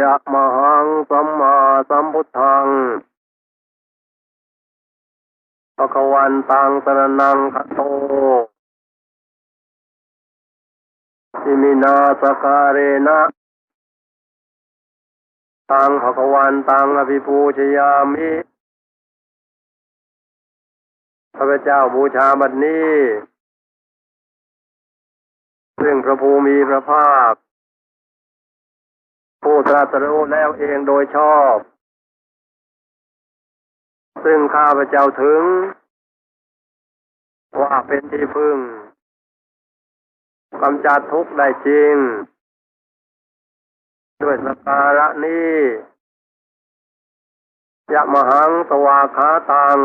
ยะมหังสัมมาสัมพุทธังภะควันตังสรนังคัตโตอิมินาสการเรนะตังภะควันตังอภิปูชยามิข้าพเจ้าบูชาบัดนี้ ซึ่งพระภูมิพระภาค ผู้ตรัสรู้แล้วเองโดยชอบ ซึ่งข้าพเจ้าถึง ว่าเป็นที่พึ่งกำจัดทุกข์ได้จริง ด้วยสการะนี้ยะมหังสวาขาตัง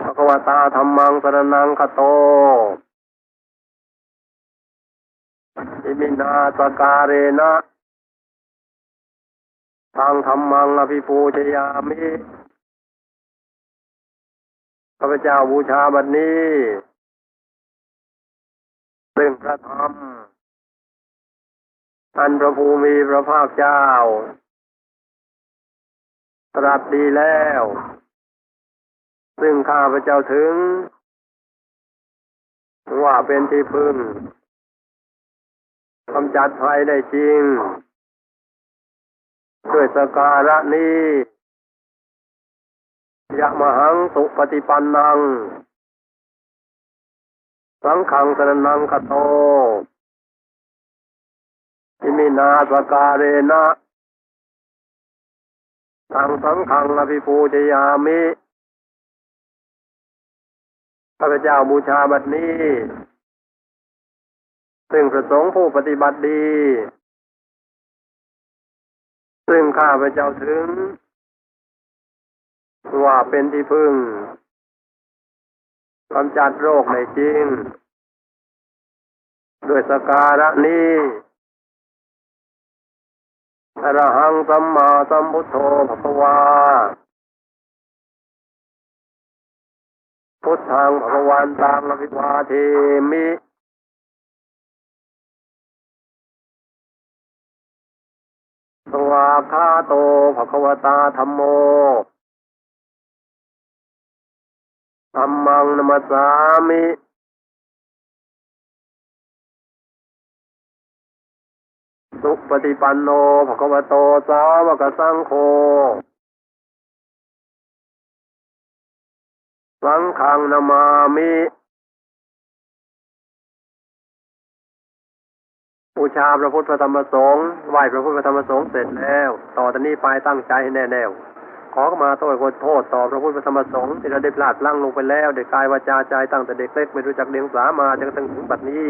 ภควตาธรรมังสรนังคโต อิมินาสการเรนะทางธรรมังอภิปูชยามิข้าพเจ้าบูชาบัดนี้ซึ่งพระธรรมอันพระภูมิพระภาคเจ้า ตรัสดีแล้ว ซึ่งข้าพเจ้าถึง ว่าเป็นที่พึ่ง กำจัดภัยได้จริง ด้วยสการะนี้ยะมหังสุปฏิปันนัง สังขังสรนังคโตอิมินาสการเรนะทางสังขังอภิปูชยามิข้าพเจ้าบูชาบัดนี้ ซึ่งประสงค์ผู้ปฏิบัติดี ซึ่งข้าพเจ้าถึง ว่าเป็นที่พึ่งกำจัดโรคในจริง ด้วยสการะนี้อรหังสัมมาสัมพุทโธภควา พุทธังภควันตังอภิวาเทมิ สวาคาโตภควตาธรรมโมธรรมังนมัสสามิสุปฏิปันโนภควโตสาวกสังโฆสังฆังนามามิ บูชาพระพุทธพระธรรมสงฆ์ไหว้พระพุทธพระธรรมสงฆ์เสร็จแล้ว ต่อจากนี้ไปตั้งใจให้แน่แน่วขอมาโทษขอโทษต่อพระพุทธพระธรรมสงฆ์ที่เราได้พลาดพลั้งลงไปแล้วเด็กกายวาจาใจตั้งแต่เด็กเล็กไม่รู้จักเลี้ยงสามาจนกระทั่งถึงบัดนี้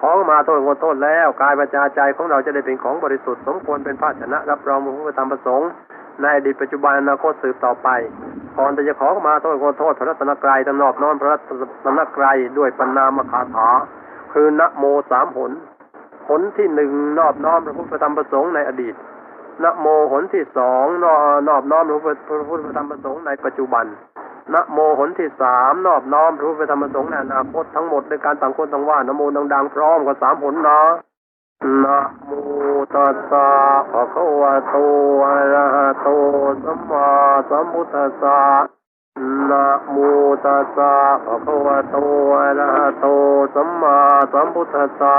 ขอมาโทษขอโทษแล้วกายวาจาใจของเราจะได้เป็นของบริสุทธิ์สมควรเป็นภาชนะ รับรองพระพุทธธรรมประสงค์ในอดีตปัจจุบันอนาคตสืบต่อไปก่อนแต่จะขอมาโทษขอโทษพระรัตนกรายตนอบนอมพระรัตนกรายด้วยปัญนามคาถา คือนะโมสามหน หนที่หนึ่งนอบน้อมพระพุทธธรรมประสงค์ในอดีตนะโมหนที่สองนอนอบน้อมพระพุทธธรรมประสงค์ในปัจจุบันนะโมหนที่สามนอบน้อมพระพุทธธรรมประสงค์ในอนาคตทั้งหมดด้วยการต่างคนต่างว่านะโมดังๆพร้อมกับสามหนนะนะโมตัสสะภะคะวะโตอะระหะโตสัมมาสัมพุทธัสสะนะโมตัสสะภะคะวะโตอะระหะโตสัมมาสัมพุทธัสสะ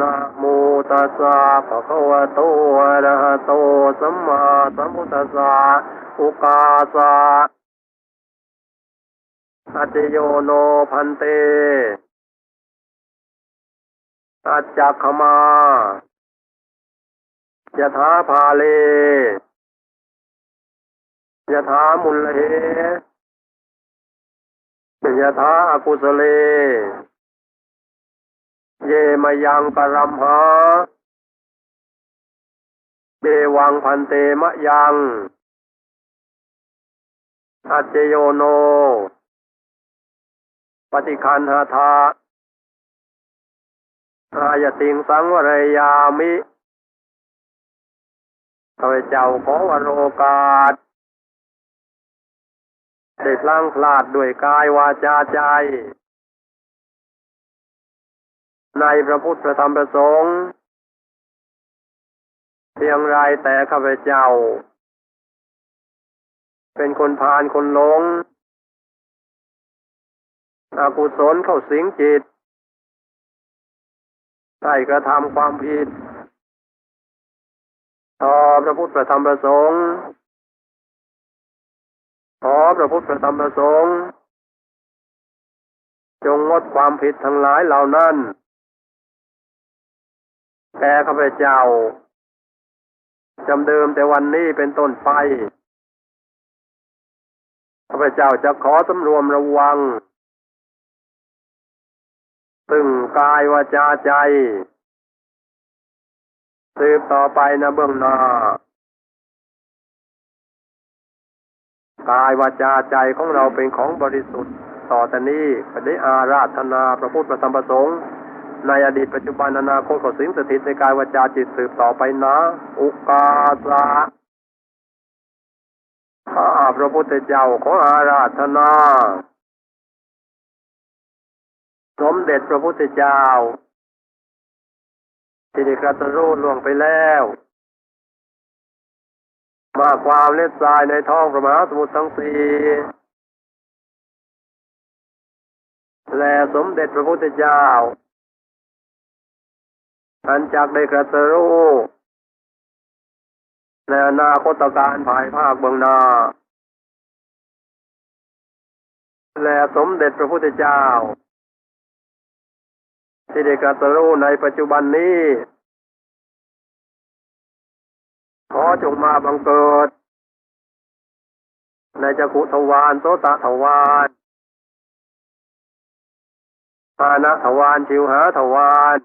นะโมตัสสะภะคะวะโตอะระหะโตสัมมาสัมพุทธัสสะอุกาสะอัจโยโนพันเตอาจักขมายะถาภาเลยะถามุลเลยะถาอากุสเล เยมยังกรัมหาเบวังพันเตมะยังอัจเจโยโน ปฏิคันหาทาอายติงสังวรยามิข้าพเจ้าขอวโรกาสได้พลังพลาดด้วยกายวาจาใจ ในพระพุทธพระธรรมพระสงฆ์เพียงไรแต่ข้าพเจ้า เป็นคนพาลคนหลงอากุศลเข้าสิงจิตได้กระทำความผิด ต่อพระพุทธพระธรรมพระสงฆ์ขอพระพุทธพระธรรมพระสงฆ์จงงดความผิดทั้งหลายเหล่านั้น แก่ข้าพเจ้าจำเดิมแต่วันนี้เป็นต้นไปข้าพเจ้าจะขอสำรวมระวัง ซึ่งกายวาจาใจ สืบต่อไปนะเบื้องหน้ากายวาจาใจของเราเป็นของบริสุทธิ์ ต่อแต่นี้ก็ได้อาราธนาพระพุทธพระธรรมพระสงฆ์ ในอดีตปัจจุบันอนาคตก็สิงสถิตในกายวาจาจิตสืบต่อไปนะ อุกาสะข้าพระพุทธเจ้าขออาราธนา สมเด็จพระพุทธเจ้าที่ได้กรัสรู้ล่วงไปแล้ว มาความเล็ดทรายในท้องพระมหาสมุทรทั้งสี่และสมเด็จพระพุทธเจ้า อันจากได้กรัสรู้ในอนาคตการภายภาคเบื้องหน้า และสมเด็จพระพุทธเจ้า ที่ได้กรัสรู้ในปัจจุบันนี้ ขอจงมาบังเกิด ในจักรุทวารโสตทวารปานะทวารชิวหาทวาร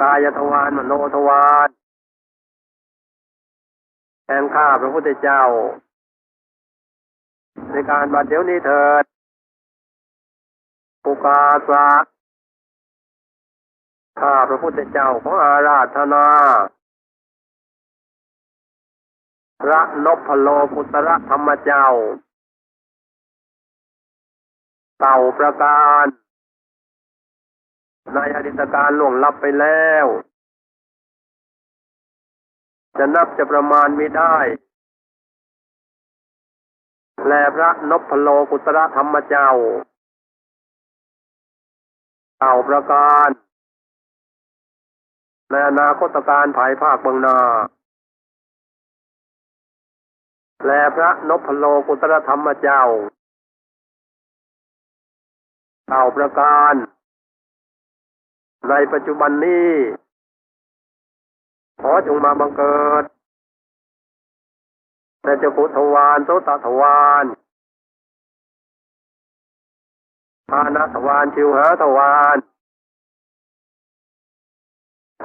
กายทวารมโนทวารแห่งข้าพระพุทธเจ้า ในการบัดเดี๋ยวนี้เถิดปุกาสะข้าพระพุทธเจ้าของอาราธนา พระนพพโลกุตระธรรมเจ้า เต่าประการ ในอดีตการล่วงลับไปแล้ว จะนับจะประมาณไม่ได้ แลพระนพโลกุตระธรรมเจ้าเต่าประการในอนาคตการภายภาคเบืองนาแลพระนพโลกุตรธรรมเจ้าเต่าประการ ในปัจจุบันนี้ ขอจงมาบังเกิดในเจ้าพุทวานโสตทวานพานะทวานชิวหาทวาน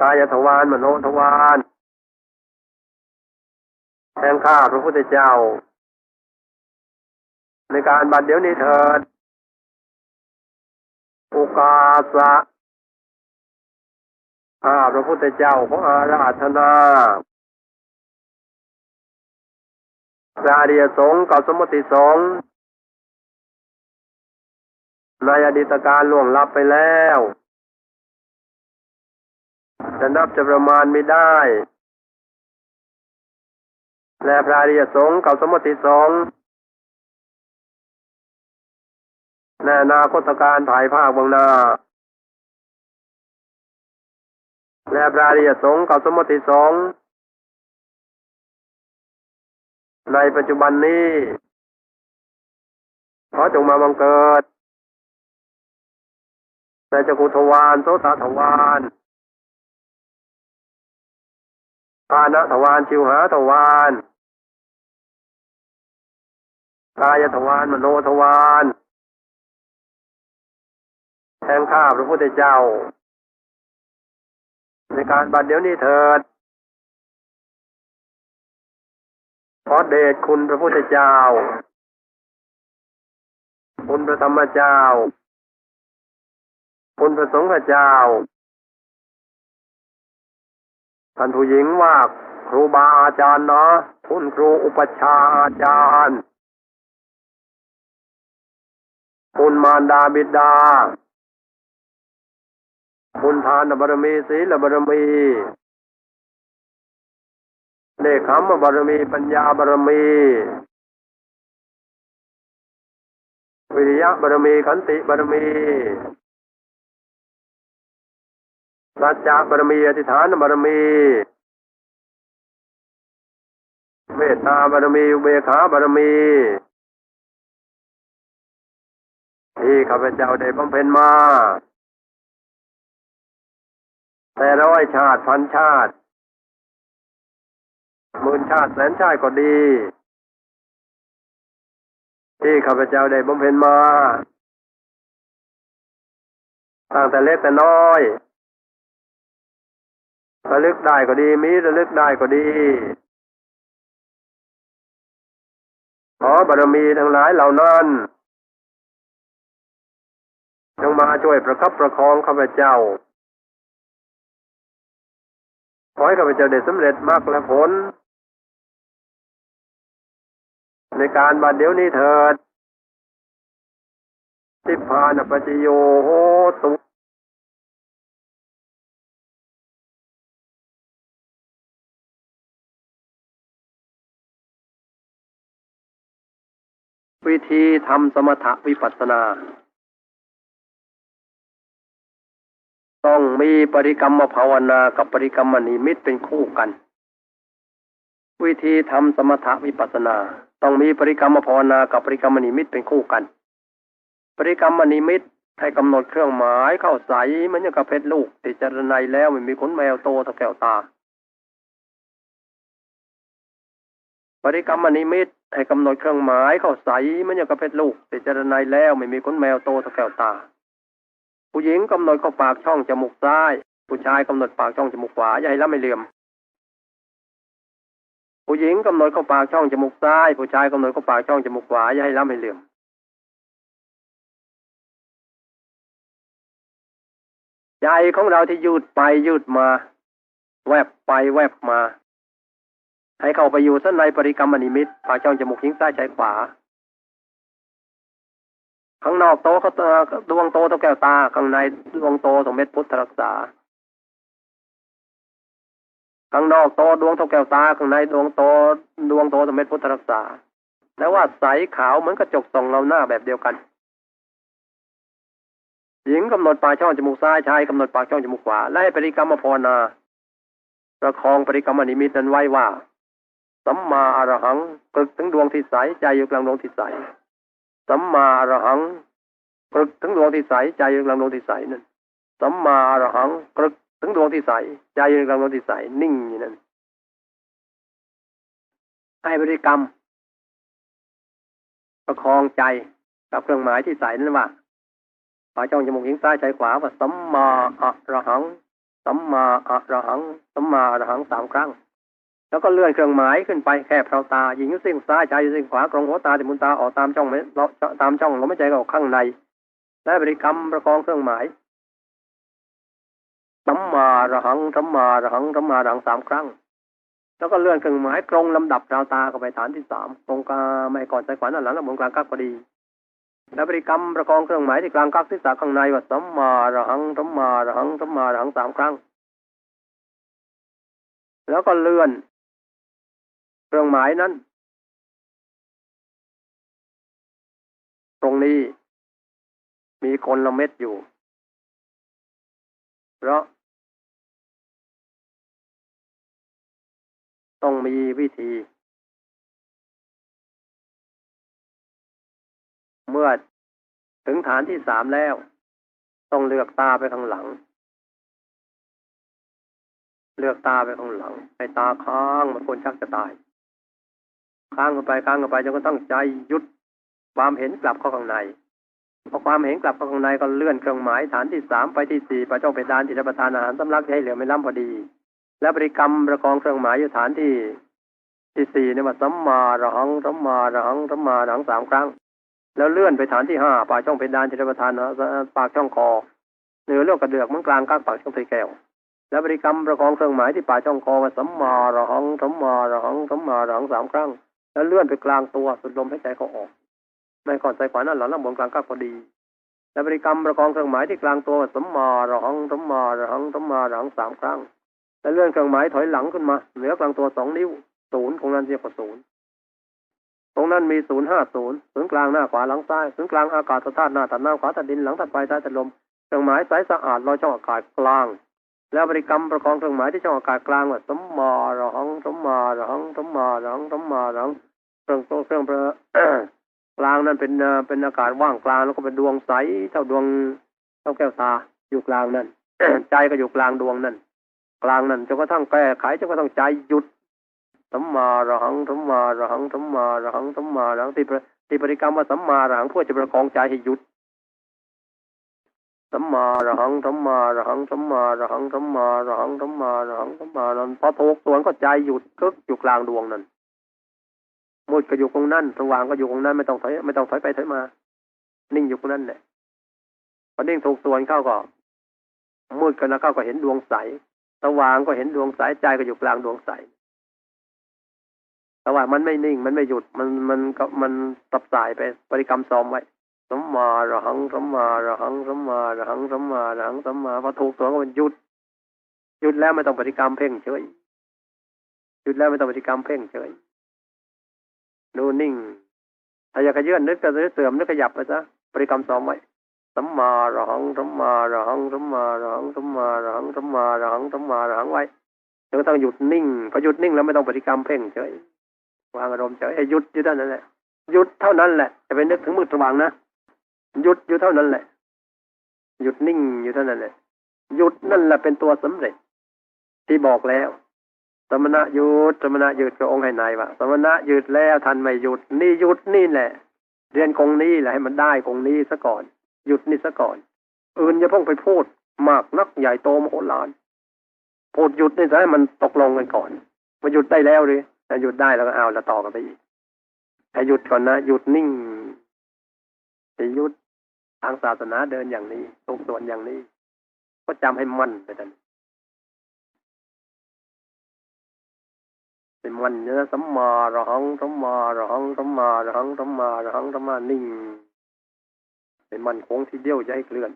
กายทวารมโนทวารแทงข้าพระพุทธเจ้า ในการบัดเดี๋ยวนี้เถิดโอกาสะ ข้าพระพุทธเจ้าของอาราธนาพระอริยสงฆ์กับสมมติสงฆ์ในอดีตการล่วงลับไปแล้ว จะนับจะประมาณไม่ได้ และพระอริยสงฆ์กับสมมติสงฆ์ในอนาคตการภายภาคบื้องนา และพระริยสงฆ์กับสมมติสงฆ์ในปัจจุบันนี้ ขอจงมาบังเกิดในจักุทวารโสตทวารปานะทวารชิวหาทวารกายทวารมโนทวารแทงข้าพระพุทธเจ้า ในการบัดเดี๋ยวนี้เถิดขอเดชคุณพระพุทธเจ้า คุณพระธรรมเจ้า คุณพระสงฆ์เจ้า ท่านผู้หญิงว่าครูบาอาจารย์เนาะคุณครูอุปชาอาจารย์ คุณมารดาบิดา บุญทานบารมีศีลบารมีเนคขมบารมีปัญญาบารมี วิริยะบารมีขันติบารมีสัจจะบารมีอธิษฐานบารมีเมตตาบารมีเบขาบารมีที่ข้าพเจ้าได้บำเพ็ญมา แต่ร้อยชาติพันชาติหมื่นชาติแสนชาติก็ดี ที่ข้าพเจ้าได้บำเพ็ญมาตั้งแต่เล็กแต่น้อยระลึกได้ก็ดีมีระลึกได้ก็ดี ขอบารมีทั้งหลายเหล่านั้นจงมาช่วยประคับประคองข้าพเจ้า ให้ข้าพเจ้าได้สำเร็จมากและผล ในการบัดเดี๋ยวนี้เถิดทิพานปัจโยโหตุวิธีทำสมถะวิปัสสนา ต้องมีปริกรรมภาวนากับปริกรรมนิมิตเป็นคู่กัน วิธีทำสมถะวิปัสนา ต้องมีปริกรรมภาวนากับปริกรรมนิมิตเป็นคู่กัน ปริกรรมนิมิตให้กำหนดเครื่องหมายเข้าใสเหมือนอย่างกับเพชรลูกติดจรนัยแล้วมันมีขนแมวโตตะแก้วตา ปริกรรมนิมิตให้กำหนดเครื่องหมายเข้าใสมันอย่างกับเพชรลูกติจารณายแล้วไม่มีขนแมวโตสแก้วตา ผู้หญิงกำหนดเข้าปากช่องจมูกซ้าย ผู้ชายกำหนดปากช่องจมูกขวาอย่าให้ละไม่เหลื่อม ผู้หญิงกำหนดเข้าปากช่องจมูกซ้าย ผู้ชายกำหนดเข้าปากช่องจมูกขวาอย่าให้ละไม่เหลื่อมใจของเราที่ยืดไปยืดมา แวบไปแวบมา ให้เข้าไปอยู่สั้นในปริกรรมนิมิตปากช่องจมูกหิ้งซ้ายใช้ขวา ข้างนอกโตเขาดวงโตตรงแก้วตา ข้างในดวงโตตรงเม็ดพุทธรักษา ข้างนอกโตดวงตรงแก้วตา ข้างในดวงโตดวงโตตรงเม็ดพุทธรักษาแต่ว่าใสขาวเหมือนกระจกส่องเราหน้าแบบเดียวกันหญิงกำหนดปากช่องจมูกซ้ายชายกำหนดปากช่องจมูกขวาและให้ปริกรรมภาวนาประคองปริกรรมนิมิตนั้นไว้ว่าสัมมาอรหังปึกถึงดวงที่ใสใจอยู่กลางดวงที่ใส สัมมาอรหังปึกถึงดวงที่ใสใจอยู่กลางดวงที่ใสนั่นสัมมาอรหังปึกถึงดวงที่ใสใจอยู่กลางดวงที่ใสนิ่งอย่างนั้นให้บริกรรม ประคองใจกับเครื่องหมายที่ใสนั่นว่าปาจ้องจมูกหิ้งซ้ายใจขวาว่าสัมมาอะระหังสัมมาอะระหังสัมมาอะระหังสามครั้ง แล้วก็เลื่อนเครื่องหมายขึ้นไปแค่เพราตาหญิงอยู่สิ่งซ้ายชายอยู่สิ่งขวากรงหัวตาติมุนตาออกตามช่องไม่ตามช่องลมหายใจก็ออกข้างในและบริกรรมประกองเครื่องหมายสัมมาระหังสัมมาระหังสัมมาระหังสามครั้ง แล้วก็เลื่อนเครื่องหมายกรงลำดับราวตาเข้าไปฐานที่สามตรงกลางไม่ก่อนใจขวาด้าหลังและบนกลางกักพอดีแล้วบริกรรมประกองเครื่องหมายที่กลางกักที่สาข้างในว่าสัมมาระหังสัมมาระหังสัมมาระหังสามครั้ง แล้วก็เลื่อน เครื่องหมายนั้น ตรงนี้มีคนละเม็ดอยู่ เพราะ ต้องมีวิธี เมื่อถึงฐานที่สามแล้ว ต้องเลือกตาไปข้างหลัง เลือกตาไปข้างหลังให้ตาค้างมันคนชักจะตาย ค้างกันไปค้างกันไปจนก็ต้องใจยุดความเห็นกลับเข้าข้างในพอความเห็นกลับเข้าข้างในก็เลื่อนเครื่องหมายฐานที่สามไปที่สี่ไปจ้องไปดานที่รับประทานอาหารสำลักให้เหลือไม่ล้ำพอดี และบริกรรมประกองเครื่องหมายอยู่ฐานที่ที่สี่เนี่ยว่าสัมมาระหังสัมมาระหังสัมมาระหังสามครั้ง แล้วเลื่อนไปฐานที่ห้าปากช่องเพดานที่รับประทานปากช่องคอเหนือเลือกกระเดือกมันกลางก้างปากช่องไตแก้วและบริกรรมประกองเครื่องหมายที่ปากช่องคอว่าสัมมาระหังสัมมาระหังสัมมาระหังสามครั้ง แล้วเลื่อนไปกลางตัวสุดลมหายใจเขาออกในก่อนใจขวานั่นหลังล่างบนกลางก็พอดีและบริกรรมประกองเครื่องหมายที่กลางตัวสัมมาระหังสัมมาระหังสัมมาระหังสามครั้ง และเลื่อนเครื่องหมายถอยหลังขึ้นมา เหนือกลางตัวสองนิ้วศูนย์ของนั้นเรียกว่าศูนย์ตรงนั้นมีศูนย์ห้าศูนย์ศูนย์กลางหน้าขวาหลังซ้ายศูนย์กลางอากาศธาตุหน้าตัดหน้าขวาตัดดินหลังตัดไฟท้ายตัดลมเครื่องหมายสายสะอาดลอยช่องอากาศกลาง แล้วบริกรรมประกองเครื่องหมายที่ช่องอากาศกลางว่าสัมมาระหังสัมมาระหังสัมมาระหังสัมมาระหังเครื่องเครื่องกลางนั้นเป็นเป็นอากาศว่างกลางแล้วก็เป็นดวงใสเท่าดวงเท่าแก้วตาอยู่กลางนั้นใจก็อยู่กลางดวงนั้นกลางนั้นจนกระทั่งแก้ไขจนกระทั่งใจหยุดสัมมาระหังสัมมาระหังสัมมาระหังสัมมาระหังที่ที่บริกรรมว่าสัมมาระหังเพื่อจะประคองใจให้หยุด สัมมาระหังสัมมาระหังสัมมาระหังสัมมาระหังสัมมาระหังสัมมานั้นพอถูกส่วนก็ใจหยุดกึกอยู่กลางดวงนั้นมืดก็อยู่ตรงนั้นสว่างก็อยู่ตรงนั้นไม่ต้องถอยไม่ต้องถอยไปถอยมา นิ่งอยู่ตรงนั้นแหละพอนิ่งถูกส่วนเข้าก็มืดก็นะเข้าก็เห็นดวงใสสว่างก็เห็นดวงใสใจก็อยู่กลางดวงใสแต่ว่ามันไม่นิ่งมันไม่หยุดมันมันก็มันตับสายไปบริกรรมซ้อมไว้ สัมมาระหังสัมมาระหังสัมมาระหังสัมมาระหังสัมมาพอถูกตัวก็มันหยุดหยุดแล้วไม่ต้องปฏิกรรมเพ่งเฉยหยุดแล้วไม่ต้องปฏิกรรมเพ่งเฉยดูนิ่งถ้าอยากจะเยื่อนนึกก็จะเสื่อมนึกขยับไปซะบริกรรมซ้อมไว้สัมมาระหังสัมมาระหังสัมมาระหังสัมมาระหังสัมมาระหังสัมมาระหังไว้จนกระทั่งหยุดนิ่งพอหยุดนิ่งแล้วไม่ต้องปฏิกรรมเพ่งเฉยวางอารมณ์เฉยหยุดอยู่เท่านั้นแหละหยุดเท่านั้นแหละจะไปนึกถึงมือสว่างนะ หยุดอยู่เท่านั้นแหละ หยุดนิ่งอยู่เท่านั้นแหละ หยุดนั่นแหละเป็นตัวสำเร็จ ที่บอกแล้ว สมณะหยุดสมณะหยุดก็องค์ให้นายว่าสมณะหยุดแล้วทันไม่หยุด นี่หยุดนี่แหละ เรียนคงนี้แหละให้มันได้คงนี้ซะก่อน หยุดนี่ซะก่อน อื่นอย่าเพิ่งไปพูด มากนักใหญ่โตมโหฬารพูดหยุดนี่จะให้มันตกลงกันก่อนมาหยุดได้แล้วหรือถ้าหยุดได้แล้วก็เอาแล้วต่อกันไปอีกให้หยุดก่อนนะหยุดนิ่งหยุด ทางศาสนาเดินอย่างนี้ตรงส่วนอย่างนี้ ก็จำให้มั่นไปทันเป็นมันเนื้อสัมมาระหังสัมมาระหังสัมมาระหังสัมมาระหังสัมมานิ่ง เป็นมันคงที่เดียวจะให้เคลื่อน